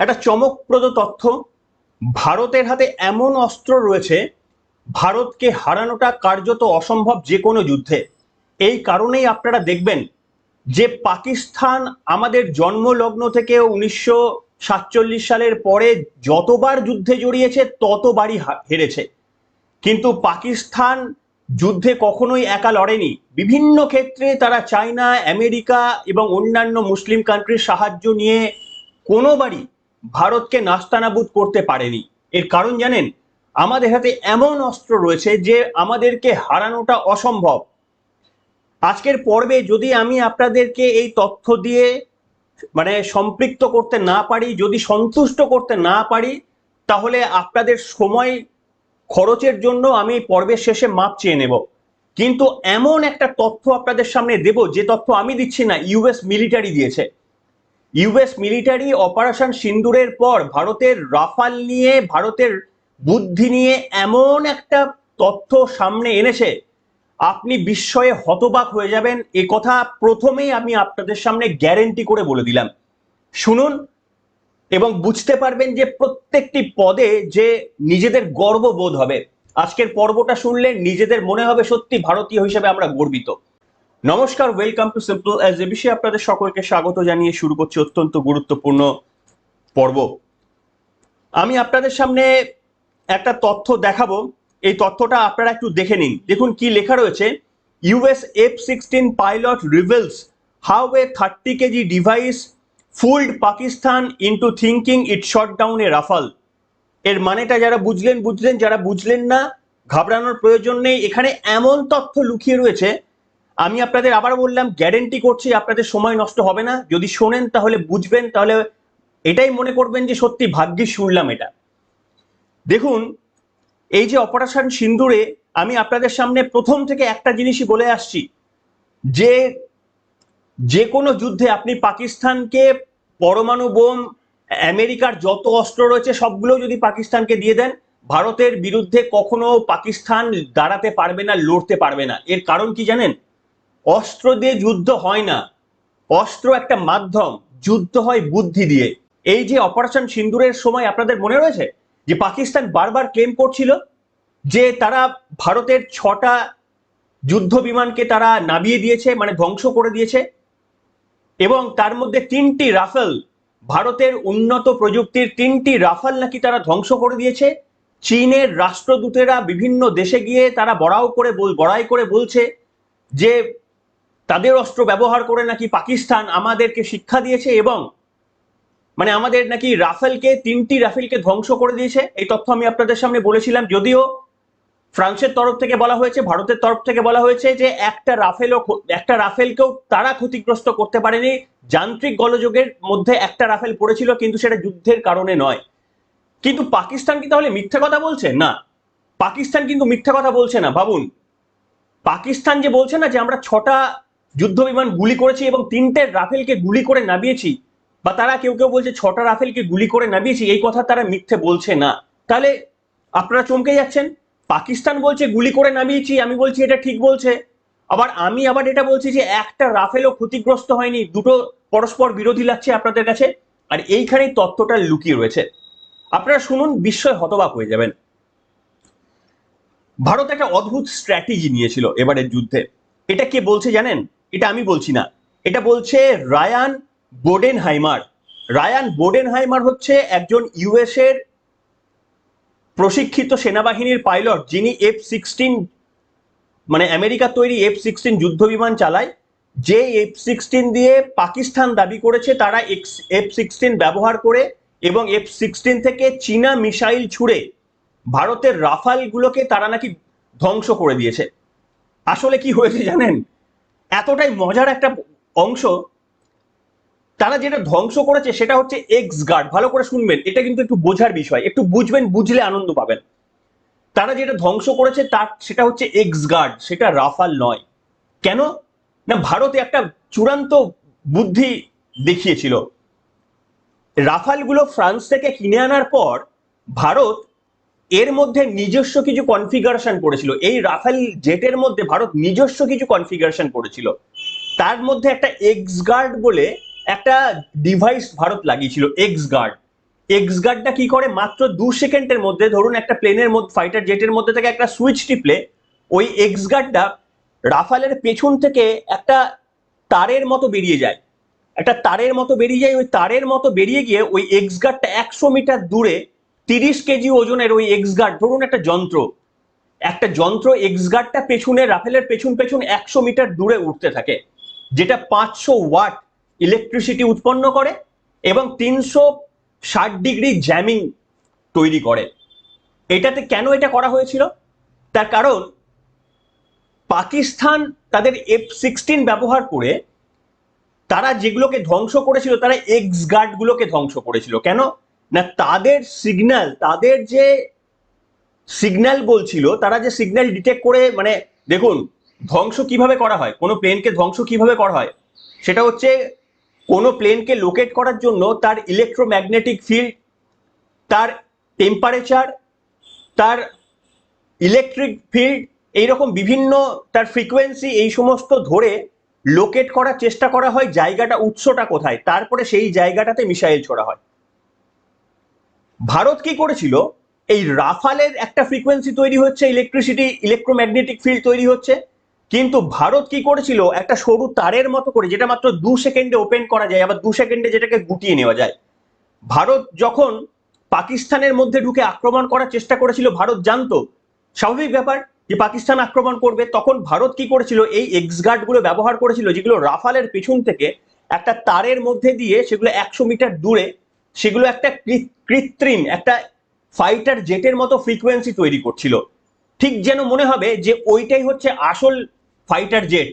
একটা চমকপ্রদ তথ্য। ভারতের হাতে এমন অস্ত্র রয়েছে, ভারতকে হারানোটা কার্যত অসম্ভব যে কোনো যুদ্ধে। এই কারণেই আপনারা দেখবেন যে পাকিস্তান আমাদের জন্মলগ্ন থেকে উনিশশো সাতচল্লিশ সালের পরে যতবার যুদ্ধে জড়িয়েছে, ততবারই হেরেছে। কিন্তু পাকিস্তান যুদ্ধে কখনোই একা লড়েনি। বিভিন্ন ক্ষেত্রে তারা চায়না, আমেরিকা এবং অন্যান্য মুসলিম কান্ট্রির সাহায্য নিয়ে কোনোবারই ভারতকে নাস্তানাবুদ করতে পারেনি। এর কারণ জানেন, আমাদের হাতে এমন অস্ত্র রয়েছে যে আমাদেরকে হারানোটা অসম্ভব। আজকের পর্বে যদি আমি আপনাদেরকে এই তথ্য দিয়ে মানে সম্পৃক্ত করতে না পারি, যদি সন্তুষ্ট করতে না পারি, তাহলে আপনাদের সময় খরচের জন্য আমি পর্বের শেষে মাপ চেয়ে নেব। কিন্তু এমন একটা তথ্য আপনাদের সামনে দেব, যে তথ্য আমি দিচ্ছি না, ইউএস মিলিটারি দিয়েছে। ইউএস মিলিটারি অপারেশন সিন্দুরের পর ভারতের রাফাল নিয়ে ভারতের বুদ্ধি নিয়ে এমন একটা তথ্য সামনে এনেছে। আপনি বিস্ময়ে হতবাক হয়ে যাবেন। এ কথা প্রথমেই আমি আপনাদের সামনে গ্যারেন্টি করে বলে দিলাম। শুনুন এবং বুঝতে পারবেন যে প্রত্যেকটি পদে যে নিজেদের গর্ব বোধ হবে। আজকের পর্বটা শুনলে নিজেদের মনে হবে সত্যি ভারতীয় হিসেবে আমরা গর্বিত। নমস্কার welcome to simple as a বিষয়ে আপনাদের সকলকে স্বাগত জানিয়ে শুরু করছি অত্যন্ত গুরুত্বপূর্ণ পর্ব। আমি আপনাদের সামনে একটা তথ্য দেখাবো। এই তথ্যটা আপনারা একটু দেখে নিন। দেখুন কি লেখা রয়েছে। US F sixteen pilot reveals how a thirty KG device fooled Pakistan into thinking it shot down a Rafale এর মানেটা যারা বুঝলেন বুঝলেন, যারা বুঝলেন না, ঘাবড়ানোর প্রয়োজন নেই। এখানে এমন তথ্য লুকিয়ে রয়েছে আমি আপনাদের আবার বললাম গ্যারেন্টি করছি আপনাদের সময় নষ্ট হবে না। যদি শোনেন, তাহলে বুঝবেন, তাহলে এটাই মনে করবেন যে সত্যি ভাগ্যে শুনলাম এটা। দেখুন, এই যে অপারেশন সিন্দুরে আমি আপনাদের সামনে প্রথম থেকে একটা জিনিসই বলে আসছি। যে যে কোনো যুদ্ধে আপনি পাকিস্তানকে পরমাণু বোম, আমেরিকার যত অস্ত্র রয়েছে, সবগুলো যদি পাকিস্তানকে দিয়ে দেন, ভারতের বিরুদ্ধে কখনো পাকিস্তান দাঁড়াতে পারবে না, লড়তে পারবে না। এর কারণ কি জানেন? অস্ত্র দিয়ে যুদ্ধ হয় না। অস্ত্র একটা মাধ্যম, যুদ্ধ হয় বুদ্ধি দিয়ে। এই যে অপারেশন সিন্দুরের সময় আপনাদের মনে রয়েছে? যে পাকিস্তান বারবার ক্লেম করছিল যে তারা ভারতের ছটা যুদ্ধ বিমানকে তারা নামিয়ে দিয়েছে মানে ধ্বংস করে দিয়েছে। এবং তার মধ্যে তিনটি রাফেল, ভারতের উন্নত প্রযুক্তির তিনটি রাফাল নাকি তারা ধ্বংস করে দিয়েছে। চীনের রাষ্ট্রদূতেরা বিভিন্ন দেশে গিয়ে তারা বড়াও করে বল, বড়াই করে বলছে যে তাদের অস্ত্র ব্যবহার করে নাকি পাকিস্তান আমাদেরকে শিক্ষা দিয়েছে এবং মানে আমাদের নাকি রাফেলকে, তিনটি রাফেলকে ধ্বংস করে দিয়েছে? এই তথ্য আমি আপনাদের সামনে বলেছিলাম, যদিও ফ্রান্সের তরফ থেকে বলা হয়েছে, ভারতের তরফ থেকে বলা হয়েছে যে একটা রাফেলও একটা রাফেলকেও তারা ক্ষতিগ্রস্ত করতে পারেনি। যান্ত্রিক গোলযোগের মধ্যে একটা রাফেল পড়েছিল, কিন্তু সেটা যুদ্ধের কারণে নয়। কিন্তু পাকিস্তান কি তাহলে মিথ্যা কথা বলছে? না। পাকিস্তান কিন্তু মিথ্যা কথা বলছে না, ভাবুন। পাকিস্তান যে বলছে না যে আমরা ছটা যুদ্ধ বিমান গুলি করেছি এবং তিনটে রাফেলকে গুলি করে নামিয়েছি, বা তারা কেউ কেউ বলছে ছটা রাফেলকে গুলি করে নামিয়েছি, এই কথা তারা মিথ্যে বলছে না। তাহলে আপনারা চমকে যাচ্ছেন? পাকিস্তান বলছে গুলি করে নামিয়েছি, আমি বলছি এটা ঠিক বলছে। আবার আমি আবার এটা বলছি যে একটা রাফেলও ক্ষতিগ্রস্ত হয়নি, দুটো পরস্পর বিরোধী লাগছে আপনাদের কাছে। আর এইখানেই তথ্যটা লুকিয়ে রয়েছে। আপনারা শুনুন, বিস্ময় হতবাক হয়ে যাবেন। ভারত একটা অদ্ভুত স্ট্র্যাটেজি নিয়েছিল এবারের যুদ্ধে। এটা কে বলছে জানেন? এটা আমি বলছি না। এটা বলছে রায়ান বোডেনহাইমার। রায়ান বোডেনহাইমার হচ্ছে একজন ইউএস এর প্রশিক্ষিত সেনাবাহিনীর পাইলট, যিনি এফ সিক্সটিন মানে আমেরিকার তৈরি এফ সিক্সটিন যুদ্ধ বিমান চালায়। যে এফ সিক্সটিন দিয়ে পাকিস্তান দাবি করেছে, তারা এফ সিক্সটিন ব্যবহার করে এবং এফ সিক্সটিন থেকে চীনা মিসাইল ছুড়ে ভারতের রাফালগুলোকে তারা নাকি ধ্বংস করে দিয়েছে। আসলে কি হয়েছে জানেন? এতটাই মজার একটা অংশ, তারা যেটা ধ্বংস করেছে সেটা হচ্ছে এক্স গার্ড ভালো করে শুনবেন, এটা কিন্তু একটু বোঝার বিষয়, একটু বুঝবেন, বুঝলে আনন্দ পাবেন। তারা যেটা ধ্বংস করেছে তার, সেটা হচ্ছে এক্স গার্ড সেটা রাফাল নয়। কেন? না, ভারতে একটা চূড়ান্ত বুদ্ধি দেখিয়েছিল। রাফালগুলো ফ্রান্স থেকে কিনে আনার পর, ভারত এর মধ্যে নিজস্ব কিছু কনফিগারেশন করেছিল এই রাফেল জেটের মধ্যে ভারত নিজস্ব কিছু কনফিগারেশন করেছিল তার মধ্যে একটা এক্স গার্ড বলে একটা ডিভাইস ভারত লাগিয়েছিল এক্স গার্ড এক্স গার্ডটা কি করে? মাত্র দু সেকেন্ডের মধ্যে, ধরুন একটা প্লেনের মধ্যে ফাইটার জেটের মধ্যে থেকে একটা সুইচ টিপলে, ওই এক্স গার্ডটা রাফালের পেছন থেকে একটা তারের মতো বেরিয়ে যায়। একটা তারের মতো বেরিয়ে যায়, ওই তারের মতো বেরিয়ে গিয়ে ওই এক্স গার্ডটা একশো মিটার দূরে তিরিশ কেজি ওজনের ওই এক্স গার্ড ধরুন একটা যন্ত্র। একটা যন্ত্র এক্স গার্ডটা পেছনে রাফেলের পেছন পেছন একশো মিটার দূরে উঠতে থাকে, যেটা পাঁচশো ওয়াট ইলেকট্রিসিটি উৎপন্ন করে এবং তিনশো ষাট ডিগ্রি জ্যামিং তৈরি করে। এটাতে কেন এটা করা হয়েছিল? তার কারণ, পাকিস্তান তাদের এফ সিক্সটিন ব্যবহার করে তারা যেগুলোকে ধ্বংস করেছিল, তারা এক্স গার্ডগুলোকে ধ্বংস করেছিল। কেন? না, তাদের সিগন্যাল তাদের যে সিগন্যাল বলছিল, তারা যে সিগন্যাল ডিটেক্ট করে মানে দেখুন, ধ্বংস কীভাবে করা হয়, কোনো প্লেনকে ধ্বংস কীভাবে করা হয়, সেটা হচ্ছে কোনো প্লেনকে লোকেট করার জন্য তার ইলেকট্রোম্যাগনেটিক ফিল্ড তার টেম্পারেচার তার ইলেকট্রিক ফিল্ড এইরকম বিভিন্ন তার ফ্রিকোয়েন্সি এই সমস্ত ধরে লোকেট করার চেষ্টা করা হয় জায়গাটা, উৎসটা কোথায়, তারপরে সেই জায়গাটাতে মিসাইল ছোড়া হয়। ভারত কি করেছিল? এই রাফালের একটা ফ্রিকোয়েন্সি তৈরি হচ্ছে ইলেকট্রিসিটি ইলেকট্রোম্যাগনেটিক ফিল্ড তৈরি হচ্ছে। কিন্তু ভারত কি করেছিল? একটা সরু তারের মতো করে, যেটা মাত্র দু সেকেন্ডে ওপেন করা যায়, আবার দু সেকেন্ডে যেটাকে গুটিয়ে নেওয়া যায়। ভারত যখন পাকিস্তানের মধ্যে ঢুকে আক্রমণ করার চেষ্টা করেছিল, ভারত জানতো, স্বাভাবিক ব্যাপার যে পাকিস্তান আক্রমণ করবে, তখন ভারত কি করেছিল? এই এক্স গার্ডগুলো ব্যবহার করেছিল, যেগুলো রাফালের পেছন থেকে একটা তারের মধ্যে দিয়ে সেগুলো একশো মিটার দূরে সেগুলো একটা কৃত্রিম, একটা ফাইটার জেটের মতো ফ্রিকোয়েন্সি তৈরি করছিল। ঠিক যেন মনে হবে যে ওইটাই হচ্ছে আসল ফাইটার জেট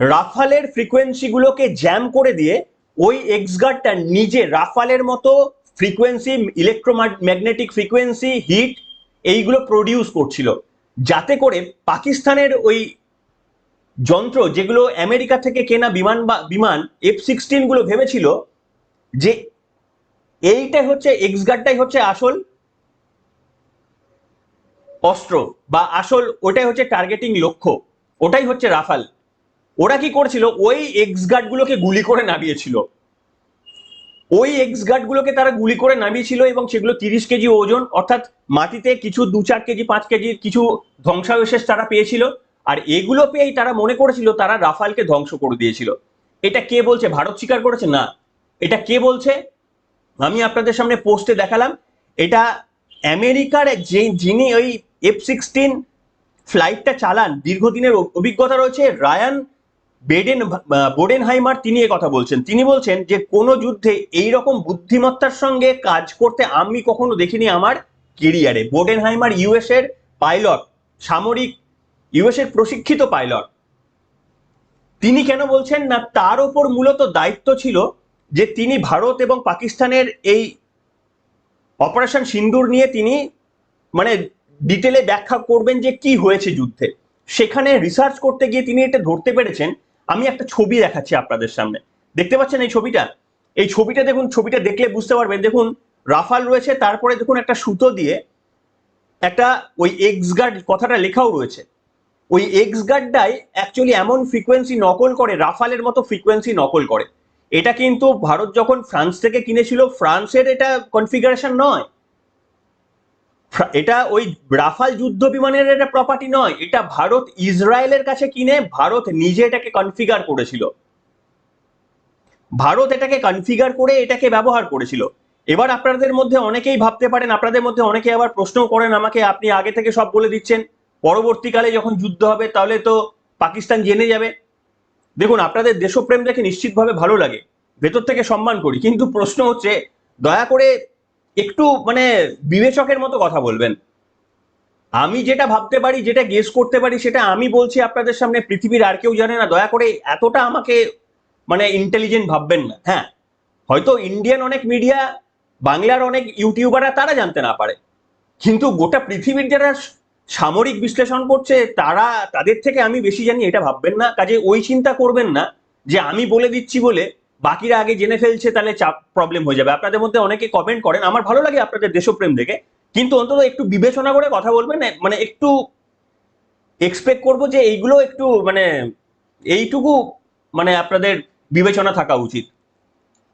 রাফালের ফ্রিকোয়েন্সিগুলোকে জ্যাম করে দিয়ে ওই এক্স গার্ডটা নিজে রাফালের মতো ফ্রিকোয়েন্সি ইলেকট্রোম্যাগনেটিক ফ্রিকোয়েন্সি হিট এইগুলো প্রডিউস করছিল। যাতে করে পাকিস্তানের ওই যন্ত্র যেগুলো আমেরিকা থেকে কেনা বিমান বা বিমান এফ সিক্সটিনগুলো ভেবেছিল যে এইটাই হচ্ছে এক্স গার্ডটাই হচ্ছে আসল অস্ত্র বা আসল, ওটাই হচ্ছে টার্গেটিং লক্ষ্য, ওটাই হচ্ছে রাফাল। ওরা কি করেছিল? ওই এক্স গার্ডগুলোকে গুলি করে নামিয়েছিল। ওই এক্স গার্ডগুলোকে তারা গুলি করে নামিয়েছিল এবং সেগুলো তিরিশ কেজি ওজন, অর্থাৎ মাটিতে কিছু দু চার কেজি, পাঁচ কেজির কিছু ধ্বংসাবশেষ তারা পেয়েছিল। আর এগুলো পেয়েই তারা মনে করেছিল তারা রাফালকে ধ্বংস করে দিয়েছিল। এটা কে বলছে? ভারত স্বীকার করেছে? না। এটা কে বলছে? আমি আপনাদের সামনে পোস্টে দেখালাম। এটা আমেরিকার যে যিনি ওই এফ সিক্সটিন ফ্লাইটটা চালান, দীর্ঘদিনের অভিজ্ঞতা রয়েছে, রায়ান বেডেন বোডেনহাইমার তিনি কথা বলছেন। তিনি বলছেন যে, কোনো যুদ্ধে এই রকম বুদ্ধিমত্তার সঙ্গে কাজ করতে আমি কখনো দেখিনি আমার কেরিয়ারে। বোডেনহাইমার ইউএস এর পাইলট, সামরিক ইউএস এর প্রশিক্ষিত পাইলট। তিনি কেন বলছেন না, তার ওপর মূলত দায়িত্ব ছিল যে তিনি ভারত এবং পাকিস্তানের এই অপারেশন সিন্দুর নিয়ে তিনি মানে ডিটেলে ব্যাখ্যা করবেন যে কি হয়েছে যুদ্ধে। সেখানে রিসার্চ করতে গিয়ে তিনি এটা ধরতে পেরেছেন। আমি একটা ছবি দেখাচ্ছি আপনাদের সামনে। দেখতে পাচ্ছেন এই ছবিটা? এই ছবিটা দেখুন, ছবিটা দেখলে বুঝতে পারবেন। দেখুন, রাফাল রয়েছে, তারপরে দেখুন একটা সুতো দিয়ে একটা ওই এক্স গার্ড কথাটা লেখাও রয়েছে। ওই এক্স গার্ডটাই অ্যাকচুয়ালি এমন ফ্রিকোয়েন্সি নকল করে, রাফালের মতো ফ্রিকোয়েন্সি নকল করে। এটা কিন্তু ভারত যখন ফ্রান্স থেকে কিনেছিল, ফ্রান্সের এটা কনফিগারেশন নয়। এটা ওই রাফাল যুদ্ধ বিমানের এটা প্রপার্টি নয়। এটা ভারত ইসরায়েলের কাছে কিনে ভারত নিজে এটাকে কনফিগার করেছিল। ভারত এটাকে কনফিগার করে এটাকে ব্যবহার করেছিল। এবার আপনাদের মধ্যে অনেকেই ভাবতে পারেন, আপনাদের মধ্যে অনেকে আবার প্রশ্ন করেন আমাকে, আপনি আগে থেকে সব বলে দিচ্ছেন, পরবর্তীকালে যখন যুদ্ধ হবে তাহলে তো পাকিস্তান জেনে যাবে। দেখুন, আপনাদের দেশপ্রেম দেখে নিশ্চিতভাবে ভালো লাগে? ভেতর থেকে সম্মান করি, কিন্তু প্রশ্ন হচ্ছে, দয়া করে একটু মানে বিবেচকের মতো কথা বলবেন। আমি যেটা ভাবতে পারি, যেটা গেস করতে পারি, সেটা আমি বলছি আপনাদের সামনে, পৃথিবীর আর কেউ জানে না। দয়া করে এতটা আমাকে মানে ইন্টেলিজেন্ট ভাববেন না হ্যাঁ? হয়তো ইন্ডিয়ান অনেক মিডিয়া বাংলার অনেক ইউটিউবাররা তারা জানতে না পারে। কিন্তু গোটা পৃথিবীর যারা সামরিক বিশ্লেষণ করছে, তারা তাদের থেকে আমি বেশি জানি, এটা ভাববেন না। কাজে ওই চিন্তা করবেন না যে আমি বলে দিচ্ছি বলে বাকিরা আগে জেনে ফেলছে, তাহলে চাপ প্রবলেম হয়ে যাবে। আপনাদের মধ্যে অনেকে কমেন্ট করেন, আমার ভালো লাগে আপনাদের দেশপ্রেম দেখে। কিন্তু অন্তত একটু বিবেচনা করে কথা বলবেন মানে একটু এক্সপেক্ট করব যে এইগুলো একটু মানে এইটুকু মানে আপনাদের বিবেচনা থাকা উচিত।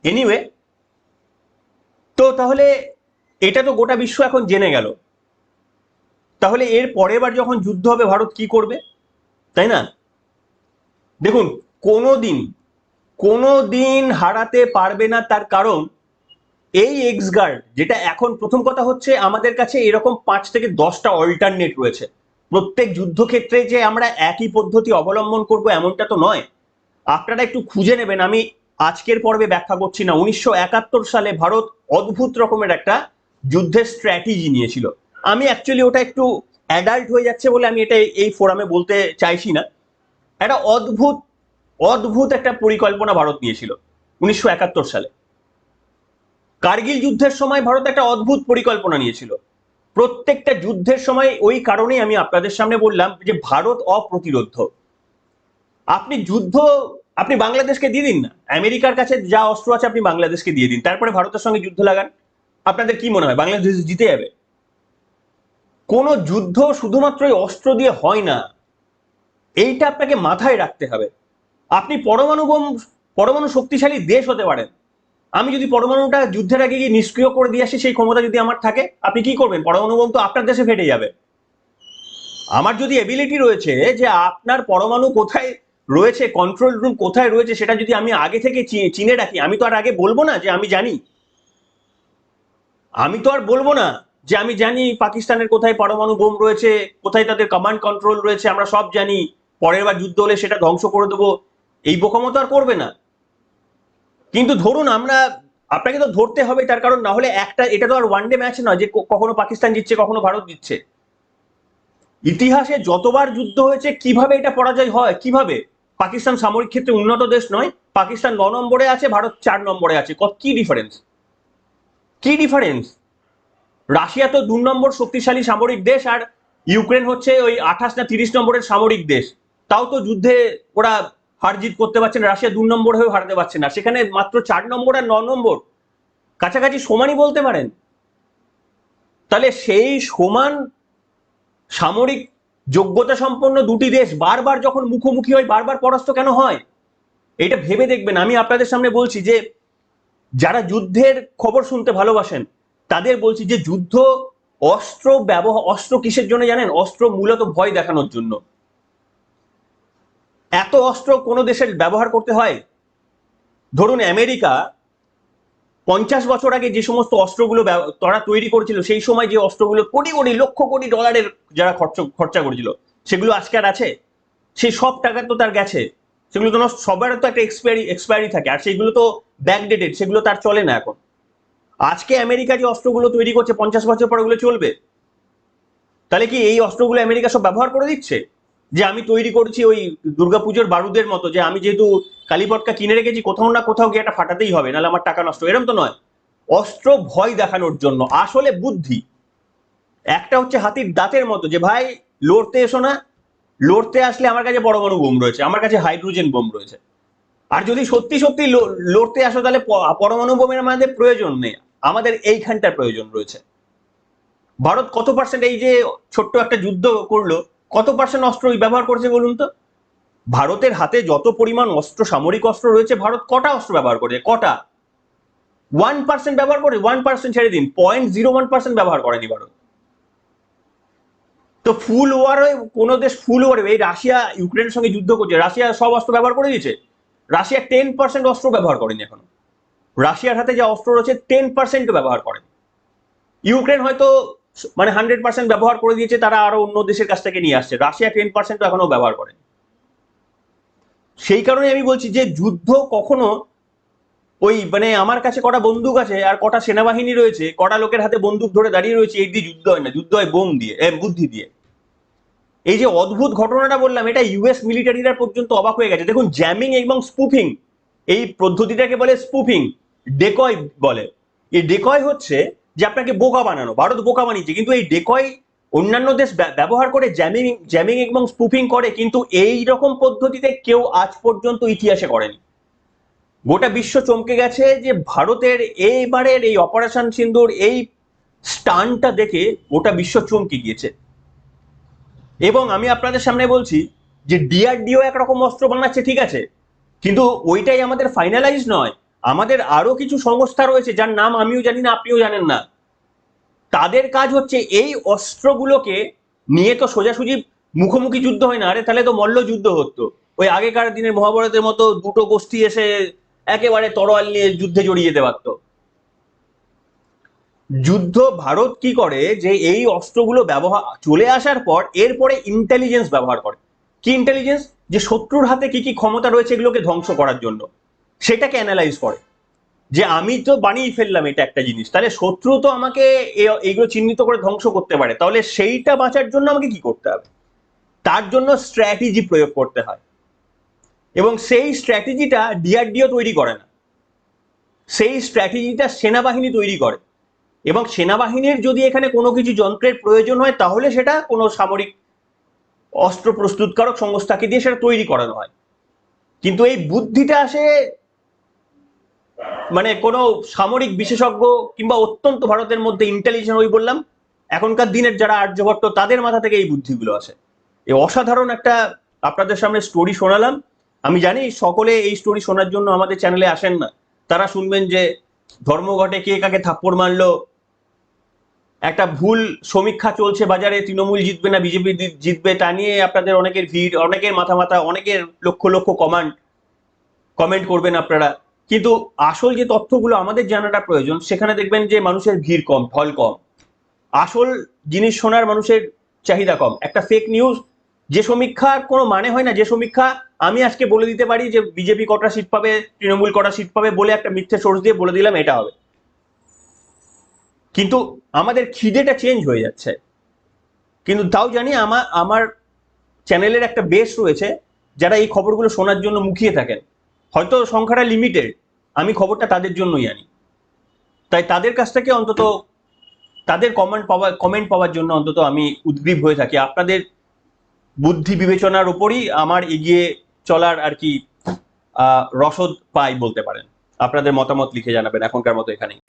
এনিওয়ে তো তাহলে এটা তো গোটা বিশ্ব এখন জেনে গেল। তাহলে এর পরের বার যখন যুদ্ধ হবে, ভারত কি করবে? তাই না? দেখুন কোনো দিন কোনো দিন হারাতে পারবে না তার কারণ এই এক্স গার্ড যেটা এখন প্রথম কথা হচ্ছে আমাদের কাছে এরকম পাঁচ থেকে দশটা অল্টারনেট রয়েছে। প্রত্যেক যুদ্ধক্ষেত্রে যে আমরা একই পদ্ধতি অবলম্বন করব এমনটা তো নয়। আপনারা একটু খুঁজে নেবেন, আমি আজকের পর্বে ব্যাখ্যা করছি না। উনিশশো একাত্তর সালে ভারত অদ্ভুত রকমের একটা যুদ্ধের স্ট্র্যাটেজি নিয়েছিল। আমি অ্যাকচুয়ালি ওটা একটু অ্যাডাল্ট হয়ে যাচ্ছে বলে আমি এটা এই ফোরামে বলতে চাইছি না। একটা অদ্ভুত অদ্ভুত একটা পরিকল্পনা ভারত নিয়েছিল উনিশশো একাত্তর সালে। কার্গিল যুদ্ধের সময় ভারত একটা অদ্ভুত পরিকল্পনা নিয়েছিল। প্রত্যেকটা যুদ্ধের সময় ওই কারণেই আমি আপনাদের সামনে বললাম যে ভারত অপ্রতিরোধ। আপনি যুদ্ধ, আপনি বাংলাদেশকে দিয়ে দিন না। আমেরিকার কাছে যা অস্ত্র আছে আপনি বাংলাদেশকে দিয়ে দিন। তারপরে ভারতের সঙ্গে যুদ্ধ লাগান। আপনাদের কি মনে হয়? বাংলাদেশ জিতে যাবে? কোনো যুদ্ধ শুধুমাত্র ওই অস্ত্র দিয়ে হয় না, এইটা আপনাকে মাথায় রাখতে হবে। আপনি পরমাণু বোম, পরমাণু শক্তিশালী দেশ হতে পারেন। আমি যদি পরমাণুটা যুদ্ধের আগে গিয়ে নিষ্ক্রিয় করে দিয়ে আসি, সেই ক্ষমতা যদি আমার থাকে, আপনি কি করবেন? পরমাণু বোম তো আপনার দেশে ফেটে যাবে। আমার যদি এবিলিটি রয়েছে যে আপনার পরমাণু কোথায় রয়েছে কন্ট্রোল রুম কোথায় রয়েছে, সেটা যদি আমি আগে থেকে চিনে রাখি, আমি তো আর আগে বলব না যে আমি জানি। আমি তো আর বলব না যে আমি জানি পাকিস্তানের কোথায় পরমাণু বোম রয়েছে, কোথায় তাদের কমান্ড কন্ট্রোল রয়েছে, আমরা সব জানি, পরের বার যুদ্ধ হলে সেটা ধ্বংস করে দেবো। এই বোকামতো আর করবে না। কিন্তু ধরুন আমরা, আপনাকে তো ধরতে হবে, তার কারণ না হলে একটা, এটা তো আর ওয়ান ডে ম্যাচ নয় যে কখনো পাকিস্তান জিতছে, কখনো ভারত জিতছে। ইতিহাসে যতবার যুদ্ধ হয়েছে, কীভাবে এটা পরাজয় হয়, কীভাবে? পাকিস্তান সামরিক ক্ষেত্রে উন্নত দেশ নয়, পাকিস্তান ন নম্বরে আছে, ভারত চার নম্বরে আছে। কি ডিফারেন্স কি ডিফারেন্স রাশিয়া তো দু নম্বর শক্তিশালী সামরিক দেশ, আর ইউক্রেন হচ্ছে ওই আঠাশ না তিরিশ নম্বরের সামরিক দেশ। তাও তো যুদ্ধে ওরা হার জিত করতে পারছে না, রাশিয়া দু নম্বর হয়েও হারতে পারছে না। সেখানে মাত্র চার নম্বর আর ন নম্বর, কাছাকাছি সমানই বলতে পারেন। তাহলে সেই সমান সামরিক যোগ্যতা সম্পন্ন দুটি দেশ বারবার যখন মুখোমুখি হয়, বারবার পরাস্ত কেন হয়? এটা ভেবে দেখবেন। আমি আপনাদের সামনে বলছি যে, যারা যুদ্ধের খবর শুনতে ভালোবাসেন তাদের বলছি যে যুদ্ধ অস্ত্র ব্যবহার, অস্ত্র কিসের জন্য জানেন? অস্ত্র মূলত ভয় দেখানোর জন্য। এত অস্ত্র কোনো দেশের ব্যবহার করতে হয়? ধরুন আমেরিকা, পঞ্চাশ বছর আগে যে সমস্ত অস্ত্রগুলো তারা তৈরি করেছিল, সেই সময় যে অস্ত্রগুলো কোটি কোটি, লক্ষ কোটি ডলারের যারা খরচ, খরচা করেছিল, সেগুলো আজকে আর আছে? সেই সব টাকা তো তার গেছে। সেগুলো তো সবার তো একটা এক্সপায়ারি এক্সপায়ারি থাকে, আর সেগুলো তো ব্যাকডেটেড সেগুলো তার চলে না এখন। আজকে আমেরিকা যে অস্ত্রগুলো তৈরি করছে, পঞ্চাশ বছর পর ওগুলো চলবে। তাহলে কি এই অস্ত্রগুলো আমেরিকা সব ব্যবহার করে দিচ্ছে? যে আমি তৈরি করছি ওই দুর্গাপুজোর বারুদের মতো, যে আমি যেহেতু কালীপটকা কিনে রেখেছি, কোথাও না কোথাও গিয়ে একটা ফাটাতেই হবে, নাহলে আমার টাকা নষ্ট এরকম তো নয়। অস্ত্র ভয় দেখানোর জন্য, আসলে বুদ্ধি। একটা হচ্ছে হাতির দাঁতের মতো, যে ভাই, লড়তে এসো না। লড়তে আসলে আমার কাছে পরমাণু বোম রয়েছে, আমার কাছে হাইড্রোজেন বোম রয়েছে। আর যদি সত্যি সত্যি লড়তে আসো, তাহলে পরমাণু বোমের আমাদের প্রয়োজন নেই। আমাদের এইখানটার প্রয়োজন রয়েছে। ভারত কত পার্সেন্ট এই যে ছোট্ট একটা যুদ্ধ করল, কত পার্সেন্ট অস্ত্র ব্যবহার করেছে বলুন তো? ভারতের হাতে যত পরিমাণ অস্ত্র, সামরিক অস্ত্র রয়েছে, ভারত কটা অস্ত্র ব্যবহার করেছে? কটা? ওয়ান পার্সেন্ট ব্যবহার করে ওয়ান পার্সেন্ট ছেড়ে দিন। পয়েন্ট জিরো ওয়ান পার্সেন্ট ব্যবহার করেনি ভারত। তো ফুল ওয়ারে কোনো দেশ ফুল ওয়ারে এই রাশিয়া, ইউক্রেনের সঙ্গে যুদ্ধ করছে, রাশিয়া সব অস্ত্র ব্যবহার করে দিয়েছে। রাশিয়া টেন পার্সেন্ট অস্ত্র ব্যবহার করেনি এখনও। রাশিয়ার হাতে যে অস্ত্র রয়েছে টেন পার্সেন্ট ব্যবহার করেন ইউক্রেন হয়তো মানে হান্ড্রেড পার্সেন্ট ব্যবহার করে দিয়েছে, তারা আরও অন্য দেশের কাছ থেকে নিয়ে আসছে। রাশিয়া টেন পার্সেন্ট এখনও ব্যবহার করে। সেই কারণে আমি বলছি যে যুদ্ধ কখনো ওই মানে আমার কাছে কটা বন্দুক আছে আর কটা সেনাবাহিনী রয়েছে, কটা লোকের হাতে বন্দুক ধরে দাঁড়িয়ে রয়েছে, এই দিয়ে যুদ্ধ হয় না। যুদ্ধ হয় বোম দিয়ে বুদ্ধি দিয়ে। এই যে অদ্ভুত ঘটনাটা বললাম, এটা ইউএস মিলিটারিরা পর্যন্ত অবাক হয়ে গেছে। দেখুন জ্যামিং এবং স্পুফিং এই পদ্ধতিটাকে বলে স্পুফিং ডেকয় বলে। এই ডেকয় হচ্ছে যে আপনাকে বোকা বানানো, ভারত বোকা বানিয়েছে। কিন্তু এই ডেকয় অন্যান্য দেশ ব্যা- ব্যবহার করে জ্যামিং জ্যামিং এবং স্পুফিং করে, কিন্তু এই রকম পদ্ধতিতে কেউ আজ পর্যন্ত ইতিহাসে করেনি। গোটা বিশ্ব চমকে গেছে যে ভারতের এইবারের এই অপারেশন সিন্দুর, এই স্টানটা দেখে গোটা বিশ্ব চমকে গিয়েছে। এবং আমি আপনাদের সামনে বলছি যে ডিআরডিও একরকম অস্ত্র বানাচ্ছে, ঠিক আছে। কিন্তু ওইটাই আমাদের ফাইনালাইজ নয়। আমাদের আরও কিছু সংস্থা রয়েছে যার নাম আমিও জানি না, আপনিও জানেন না। তাদের কাজ হচ্ছে এই অস্ত্রগুলোকে নিয়ে তো সোজাসুজি মুখোমুখি যুদ্ধ হয় না। আরে তাহলে তো মল্ল যুদ্ধ হতো। ওই আগেকার দিনের মহাভারতের মতো দুটো গোষ্ঠী এসে একেবারে তরোয়াল নিয়ে যুদ্ধে জড়িয়ে যেতে পারতো। যুদ্ধ ভারত কি করে যে এই অস্ত্রগুলো ব্যবহার, চলে আসার পর এরপরে ইন্টেলিজেন্স ব্যবহার করে। কি ইন্টেলিজেন্স যে শত্রুর হাতে কি কি ক্ষমতা রয়েছে এগুলোকে ধ্বংস করার জন্য। সেটাকে অ্যানালাইজ করে। যে আমি তো বানিয়ে ফেললাম এটা একটা জিনিস, তাহলে শত্রু তো আমাকে এইগুলো চিহ্নিত করে ধ্বংস করতে পারে। তাহলে সেইটা বাঁচার জন্য আমাকে কি করতে হবে? তার জন্য স্ট্র্যাটেজি প্রয়োগ করতে হয়। এবং সেই স্ট্র্যাটেজিটা ডিআরডিও তৈরি করে না। সেই স্ট্র্যাটেজিটা সেনাবাহিনী তৈরি করে। এবং সেনাবাহিনীর যদি এখানে কোনো কিছু যন্ত্রের প্রয়োজন হয়, তাহলে সেটা কোনো সামরিক অস্ত্র প্রস্তুতকারক সংস্থাকে দিয়ে সেটা তৈরি করানো হয়। কিন্তু এই বুদ্ধিটা আসে মানে কোনো সামরিক বিশেষজ্ঞ কিংবা অত্যন্ত ভারতের মধ্যে ইন্টেলিজেন্ট ওই বললাম, এখনকার দিনের যারা আর্যভট্ট, তাদের মাথা থেকে এই বুদ্ধিগুলো আসে এই অসাধারণ একটা আপনাদের সামনে স্টোরি শোনালাম। আমি জানি সকলে এই স্টোরি শোনার জন্য আমাদের চ্যানেলে আসেন না। তারা শুনবেন যে ধর্মঘটে কে কাকে থাপ্পড় মারলো, একটা ভুল সমীক্ষা চলছে বাজারে, তৃণমূল জিতবে না, বিজেপি জিতবে, তা নিয়ে আপনাদের অনেকের ভিড়, অনেকের মাথা মাথা, অনেকের লক্ষ লক্ষ কমান্ড কমেন্ট করবেন আপনারা। কিন্তু আসল যে তথ্যগুলো আমাদের জানাটা প্রয়োজন, সেখানে দেখবেন যে মানুষের ভিড় কম, ঢল কম। আসল জিনিস শোনার মানুষের চাহিদা কম। একটা ফেক নিউজ যে সমীক্ষার কোনো মানে হয় না, যে সমীক্ষা আমি আজকে বলে দিতে পারি যে বিজেপি কটা সিট পাবে, তৃণমূল কটা সিট পাবে বলে একটা মিথ্যে সোর্স দিয়ে বলে দিলাম, এটা হবে। কিন্তু আমাদের খিদেটা চেঞ্জ হয়ে যাচ্ছে। কিন্তু তাও জানি আমার আমার চ্যানেলের একটা বেস রয়েছে, যারা এই খবরগুলো শোনার জন্য মুখিয়ে থাকেন। হয়তো সংখ্যাটা লিমিটেড আমি খবরটা তাদের জন্যই আনি। তাই তাদের কাছ থেকে অন্তত, তাদের কমেন্ট পাওয়া কমেন্ট পাওয়ার জন্য অন্তত আমি উদ্গ্রীব হয়ে থাকি। আপনাদের বুদ্ধি বিবেচনার উপরই আমার এগিয়ে চলার আর কি রসদ পাই বলতে পারেন। আপনাদের মতামত লিখে জানাবেন, এখনকার মতো এখানেই।